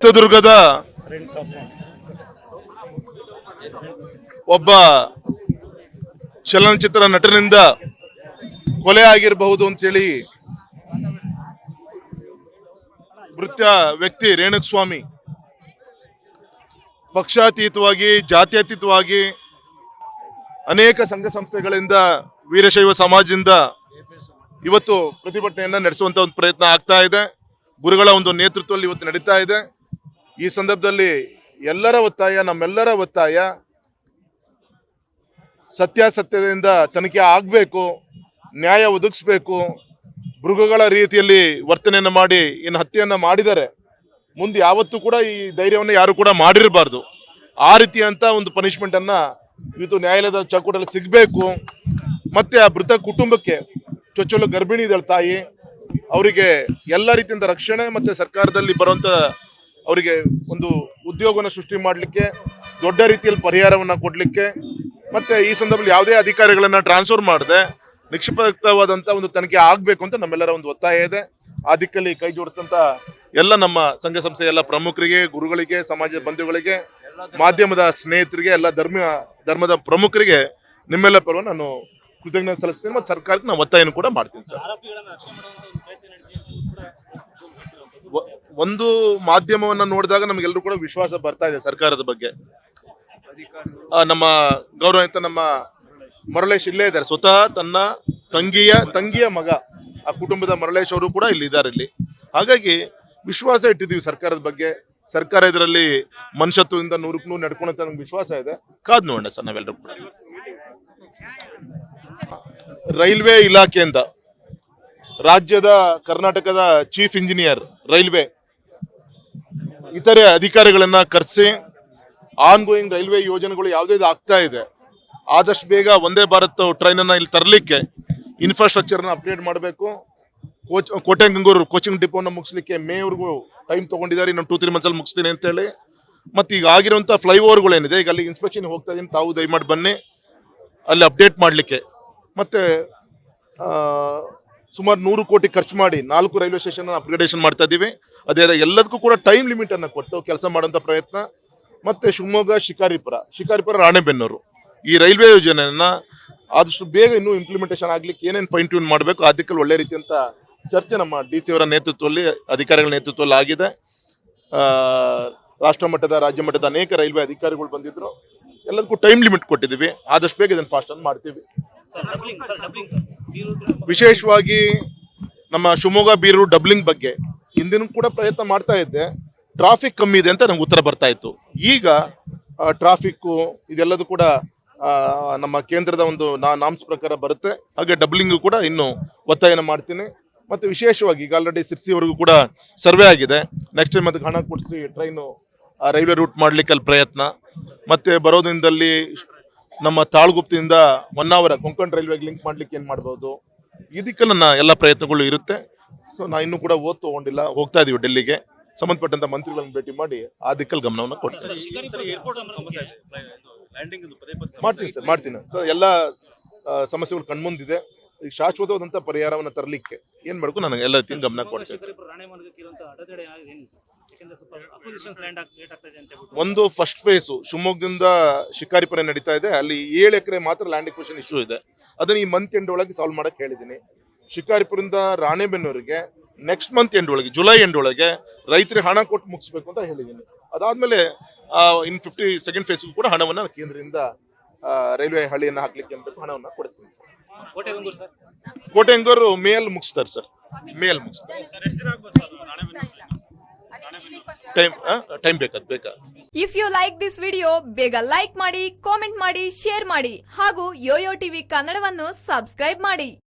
ಚಿತ್ರದುರ್ಗದ ಒಬ್ಬ ಚಲನಚಿತ್ರ ನಟನಿಂದ ಕೊಲೆ ಆಗಿರಬಹುದು ಅಂತೇಳಿ ಮೃತ್ಯ ವ್ಯಕ್ತಿ ರೇಣುಕಸ್ವಾಮಿ ಪಕ್ಷಾತೀತವಾಗಿ, ಜಾತ್ಯತೀತವಾಗಿ ಅನೇಕ ಸಂಘ ಸಂಸ್ಥೆಗಳಿಂದ, ವೀರಶೈವ ಸಮಾಜದಿಂದ ಇವತ್ತು ಪ್ರತಿಭಟನೆಯನ್ನು ನಡೆಸುವಂತ ಒಂದು ಪ್ರಯತ್ನ ಆಗ್ತಾ ಇದೆ. ಗುರುಗಳ ಒಂದು ನೇತೃತ್ವದಲ್ಲಿ ಇವತ್ತು ನಡೀತಾ ಇದೆ. ಈ ಸಂದರ್ಭದಲ್ಲಿ ಎಲ್ಲರ ಒತ್ತಾಯ, ನಮ್ಮೆಲ್ಲರ ಒತ್ತಾಯ ಸತ್ಯಾಸತ್ಯದಿಂದ ತನಿಖೆ ಆಗಬೇಕು, ನ್ಯಾಯ ಒದಗಿಸ್ಬೇಕು, ಮೃಗಗಳ ರೀತಿಯಲ್ಲಿ ವರ್ತನೆಯನ್ನು ಮಾಡಿ, ಇನ್ನು ಹತ್ಯೆಯನ್ನು ಮಾಡಿದರೆ ಮುಂದೆ ಯಾವತ್ತೂ ಕೂಡ ಈ ಧೈರ್ಯವನ್ನು ಯಾರು ಕೂಡ ಮಾಡಿರಬಾರ್ದು. ಆ ರೀತಿಯಂಥ ಒಂದು ಪನಿಷ್ಮೆಂಟನ್ನು ಇವತ್ತು ನ್ಯಾಯಾಲಯದ ಚೌಕಟ್ಟಲ್ಲಿ ಸಿಗಬೇಕು. ಮತ್ತು ಆ ಮೃತ ಕುಟುಂಬಕ್ಕೆ ಚೊಚ್ಚಲು ಗರ್ಭಿಣಿ ತಾಯಿ, ಅವರಿಗೆ ಎಲ್ಲ ರೀತಿಯಿಂದ ರಕ್ಷಣೆ ಮತ್ತು ಸರ್ಕಾರದಲ್ಲಿ ಬರುವಂತ ಅವರಿಗೆ ಒಂದು ಉದ್ಯೋಗವನ್ನು ಸೃಷ್ಟಿ ಮಾಡಲಿಕ್ಕೆ, ದೊಡ್ಡ ರೀತಿಯಲ್ಲಿ ಪರಿಹಾರವನ್ನು ಕೊಡಲಿಕ್ಕೆ, ಮತ್ತು ಈ ಸಂದರ್ಭದಲ್ಲಿ ಯಾವುದೇ ಅಧಿಕಾರಿಗಳನ್ನ ಟ್ರಾನ್ಸ್ಫರ್ ಮಾಡದೆ ನಿಕ್ಷಿಪ್ತವಾದಂಥ ಒಂದು ತನಿಖೆ ಆಗಬೇಕು ಅಂತ ನಮ್ಮೆಲ್ಲರ ಒಂದು ಒತ್ತಾಯ ಇದೆ. ಆ ದಿಕ್ಕಲ್ಲಿ ಕೈ ಜೋಡಿಸಿದಂಥ ಎಲ್ಲ ನಮ್ಮ ಸಂಘ ಸಂಸ್ಥೆ ಎಲ್ಲ ಪ್ರಮುಖರಿಗೆ, ಗುರುಗಳಿಗೆ, ಸಮಾಜ ಬಂಧುಗಳಿಗೆ, ಮಾಧ್ಯಮದ ಸ್ನೇಹಿತರಿಗೆ, ಎಲ್ಲ ಧರ್ಮ ಧರ್ಮದ ಪ್ರಮುಖರಿಗೆ ನಿಮ್ಮೆಲ್ಲ ಪರವ ನಾನು ಕೃತಜ್ಞತೆ ಸಲ್ಲಿಸ್ತೀನಿ ಮತ್ತು ಸರ್ಕಾರಕ್ಕೆ ನಾನು ಒತ್ತಾಯನ ಕೂಡ ಮಾಡ್ತೀನಿ ಸರ್. ಒಂದು ಮಾಧ್ಯಮವನ್ನ ನೋಡಿದಾಗ ನಮಗೆಲ್ಲರೂ ಕೂಡ ವಿಶ್ವಾಸ ಬರ್ತಾ ಇದೆ ಸರ್ಕಾರದ ಬಗ್ಗೆ. ನಮ್ಮ ಗೌರವಾನ್ವಿತ ನಮ್ಮ ಮರಳೇಶ್ ಇಲ್ಲೇ ಇದ್ದಾರೆ. ಸ್ವತಃ ತನ್ನ ತಂಗಿಯ ತಂಗಿಯ ಮಗ, ಆ ಕುಟುಂಬದ ಮರಳೇಶ್ ಅವರು ಕೂಡ ಇಲ್ಲಿ ಇದ್ದಾರೆ ಇಲ್ಲಿ. ಹಾಗಾಗಿ ವಿಶ್ವಾಸ ಇಟ್ಟಿದ್ದೀವಿ ಸರ್ಕಾರದ ಬಗ್ಗೆ. ಸರ್ಕಾರ ಇದರಲ್ಲಿ ಮನುಷ್ಯತ್ವದಿಂದ ನೂರಕ್ಕೆ ನೂರು ನಡ್ಕೊಳುತ್ತೆ ನಮ್ಗೆ ವಿಶ್ವಾಸ ಇದೆ. ಕಾದ್ ನೋಡೋಣ ಸರ್ ನಾವೆಲ್ಲರೂ ಕೂಡ. ರೈಲ್ವೆ ಇಲಾಖೆಯಿಂದ ರಾಜ್ಯದ ಕರ್ನಾಟಕದ ಚೀಫ್ ಇಂಜಿನಿಯರ್ ರೈಲ್ವೆ. ಇತರೆ ಅಧಿಕಾರಿಗಳನ್ನ ಕರೆಸಿ ಆನ್ ಗೋಯಿಂಗ್ ರೈಲ್ವೆ ಯೋಜನೆಗಳು ಯಾವುದೇ ಆಗ್ತಾ ಇದೆ. ಆದಷ್ಟು ಬೇಗ ಒಂದೇ ಭಾರತ್ ಟ್ರೈನ್ ಅನ್ನ ಇಲ್ಲಿ ತರಲಿಕ್ಕೆ ಇನ್ಫ್ರಾಸ್ಟ್ರಕ್ಚರ್ನ ಅಪ್ಡೇಟ್ ಮಾಡಬೇಕು. ಕೋಚ್ ಕೋಟೆಂಗಂಗೂರು ಕೋಚಿಂಗ್ ಡಿಪೋನ ಮುಗಿಸ್ಲಿಕ್ಕೆ ಮೇವರೆಗೂ ಟೈಮ್ ತಗೊಂಡಿದ್ದಾರೆ. ಇನ್ನೊಂದು ಟೂ ತ್ರೀ ಮಂತ್ಸಲ್ಲಿ ಮುಗಿಸ್ತೀನಿ ಅಂತೇಳಿ ಮತ್ತು ಈಗ ಆಗಿರುವಂಥ ಫ್ಲೈಓವರ್ಗಳೇನಿದೆ ಈಗ ಅಲ್ಲಿ ಇನ್ಸ್ಪೆಕ್ಷನ್ ಹೋಗ್ತಾ ಇದ್ದೀನಿ ತಾವು ದಯಮಾಡಿ ಬನ್ನಿ. ಅಲ್ಲಿ ಅಪ್ಡೇಟ್ ಮಾಡಲಿಕ್ಕೆ. ಮತ್ತೆ ಸುಮಾರು ನೂರು ಕೋಟಿ ಖರ್ಚು ಮಾಡಿ ನಾಲ್ಕು ರೈಲ್ವೆ ಸ್ಟೇಷನ್ ಅಪ್ಗ್ರೇಡೇಷನ್ ಮಾಡ್ತಾ ಇದ್ದೀವಿ ಅದೇ ಎಲ್ಲದಕ್ಕೂ ಕೂಡ ಟೈಮ್ ಲಿಮಿಟ್ ಅನ್ನು ಕೊಟ್ಟು ಕೆಲಸ ಮಾಡುವಂತ ಪ್ರಯತ್ನ. ಮತ್ತೆ ಶಿವಮೊಗ್ಗ, ಶಿಕಾರಿಪುರ ಶಿಕಾರಿಪುರ, ರಾಣೆಬೆನ್ನೂರು. ಈ ರೈಲ್ವೆ ಯೋಜನೆಯನ್ನ ಆದಷ್ಟು ಬೇಗ ಇನ್ನೂ ಇಂಪ್ಲಿಮೆಂಟೇಷನ್ ಆಗ್ಲಿಕ್ಕೆ ಏನೇನು ಫೈನ್ ಟ್ಯೂನ್ ಮಾಡಬೇಕು ಅದಕ್ಕೆ ಒಳ್ಳೆ ರೀತಿಯಂತ ಚರ್ಚೆ ನಮ್ಮ ಡಿ ಸಿ ಅವರ ನೇತೃತ್ವದಲ್ಲಿ, ಅಧಿಕಾರಿಗಳ ನೇತೃತ್ವದಲ್ಲಿ ಆಗಿದೆ. ರಾಷ್ಟ್ರ ಮಟ್ಟದ, ರಾಜ್ಯ ಮಟ್ಟದ ಅನೇಕ ರೈಲ್ವೆ ಅಧಿಕಾರಿಗಳು ಬಂದಿದ್ರು. ಎಲ್ಲದಕ್ಕೂ ಟೈಮ್ ಲಿಮಿಟ್ ಕೊಟ್ಟಿದ್ದೀವಿ. ಆದಷ್ಟು ಬೇಗ ಇದನ್ನು ಫಾಸ್ಟ್ ಮಾಡ್ತೀವಿ. ವಿಶೇಷವಾಗಿ ನಮ್ಮ ಶಿವಮೊಗ್ಗ ಬೀರೂರು ಡಬ್ಲಿಂಗ್ ಬಗ್ಗೆ ಹಿಂದಿನ ಕೂಡ ಪ್ರಯತ್ನ ಮಾಡ್ತಾ ಇದ್ದೆ. ಟ್ರಾಫಿಕ್ ಕಮ್ಮಿ ಇದೆ ಅಂತ ನಂಗೆ ಉತ್ತರ ಬರ್ತಾ ಇತ್ತು. ಈಗ ಟ್ರಾಫಿಕ್ಕು ಇದೆಲ್ಲದೂ ಕೂಡ ನಮ್ಮ ಕೇಂದ್ರದ ಒಂದು ನಾ, ನಾಮ್ಸ್ ಪ್ರಕಾರ ಬರುತ್ತೆ. ಹಾಗೆ ಡಬ್ಲಿಂಗು ಕೂಡ ಇನ್ನು ಒತ್ತಾಯನ ಮಾಡ್ತೀನಿ. ಮತ್ತು ವಿಶೇಷವಾಗಿ ಈಗ ಆಲ್ರೆಡಿ ಸಿರ್ಸಿವರೆಗೂ ಕೂಡ ಸರ್ವೆ ಆಗಿದೆ. ನೆಕ್ಸ್ಟ್ ಟೈಮ್ ಅದಕ್ಕೆ ಹಣ ಕೊಡಿಸಿ ಟ್ರೈನು ರೈಲ್ವೆ ರೂಟ್ ಮಾಡಲಿಕ್ಕೆ ಅಲ್ಲಿ ಪ್ರಯತ್ನ. ಮತ್ತು ಬರೋದ್ರಿಂದಲ್ಲಿ ನಮ್ಮ ತಾಳ್ಗುಪ್ತಿಯಿಂದ ಹೊನ್ನಾವರ ಕೊಂಕಣ್ ರೈಲ್ವೆಗೆ ಲಿಂಕ್ ಮಾಡ್ಲಿಕ್ಕೆ ಏನ್ ಮಾಡ್ಬೋದು? ಇದಕ್ಕೆ ನನ್ನ ಎಲ್ಲ ಪ್ರಯತ್ನಗಳು ಇರುತ್ತೆ. ಸೊ ನಾ ಇನ್ನೂ ಕೂಡ ಓದ್ ತಗೊಂಡಿಲ್ಲ. ಹೋಗ್ತಾ ಇದೀವಿ ಡೆಲ್ಲಿಗೆ. ಸಂಬಂಧಪಟ್ಟಂತ ಮಂತ್ರಿಗಳನ್ನ ಭೇಟಿ ಮಾಡಿ ಆ ದಿಕ್ಕಲ್ಲಿ ಗಮನವನ್ನು ಕೊಡ್ತೀನಿ. ಮಾಡ್ತೀನಿ ಸರ್ ಮಾಡ್ತೀನಿ. ಸರ್ ಎಲ್ಲ ಸಮಸ್ಯೆಗಳು ಕಣ್ಮುಂದಿದೆ. ಈಗ ಶಾಶ್ವತವಾದಂತ ಪರಿಹಾರವನ್ನು ತರಲಿಕ್ಕೆ ಏನ್ ಮಾಡಬೇಕು? ನನಗೆ ಎಲ್ಲ ರೀತಿಯಿಂದ ಗಮನ ಕೊಡ್ತೇನೆ. ಒಂದು ಫಸ್ಟ್ ಫೇಸು ಶಿವಮೊಗ್ಗದಿಂದ ಶಿಕಾರಿಪುರ ನಡೀತಾ ಇದೆ. ಅಲ್ಲಿ ಏಳು ಎಕರೆ ಮಾತ್ರ ಲ್ಯಾಂಡ್ ಎಕ್ವಿಷನ್ ಇಶ್ಯೂ ಇದೆ. ಅದನ್ನ ಈ ಮಂತ್ ಎಂಡ್ ಒಳಗೆ ಸಾಲ್ವ್ ಮಾಡಕ್ಕೆ ಹೇಳಿದ್ದೀನಿ. ಶಿಕಾರಿಪುರದಿಂದ ರಾಣೆಬೆನ್ನೂರಿಗೆ ನೆಕ್ಸ್ಟ್ ಮಂತ್ ಎಂಡ್ ಒಳಗೆ ಜುಲೈ ಎಂಡ್ ಒಳಗೆ ರೈತರಿಗೆ ಹಣ ಕೊಟ್ಟು ಮುಗಿಸ್ಬೇಕು ಅಂತ ಹೇಳಿದ್ದೀನಿ. ಅದಾದ್ಮೇಲೆ ಇನ್ ಫಿಫ್ಟಿ ಸೆಕೆಂಡ್ ಫೇಸ್ಗೂ ಕೂಡ ಹಣವನ್ನು ಕೇಂದ್ರದಿಂದ ರೈಲ್ವೆ ಹಳಿಯನ್ನು ಹಾಕ್ಲಿಕ್ಕೆ ಹಣವನ್ನು ಕೊಡಿಸ್ತೀನಿ ಸರ್. ಕೋಟೆಂಗೂರು ಮೇಲ್ ಮುಗಿಸ್ತಾರೆ ಸರ್. ಮೇಲ್ ಮುಗಿಸ್ತಾರೆ. ಟೈಮ್ ಟೈಮ್ ಬೇಕಾದ್ ಬೇಕಾ if you like this video ಬೇಗ ಲೈಕ್ ಮಾಡಿ ಕಾಮೆಂಟ್ ಮಾಡಿ ಶೇರ್ ಮಾಡಿ ಹಾಗೂ ಯೋಯೋ ಟಿವಿ ಕನ್ನಡವನ್ನು ಸಬ್ಸ್ಕ್ರೈಬ್ ಮಾಡಿ.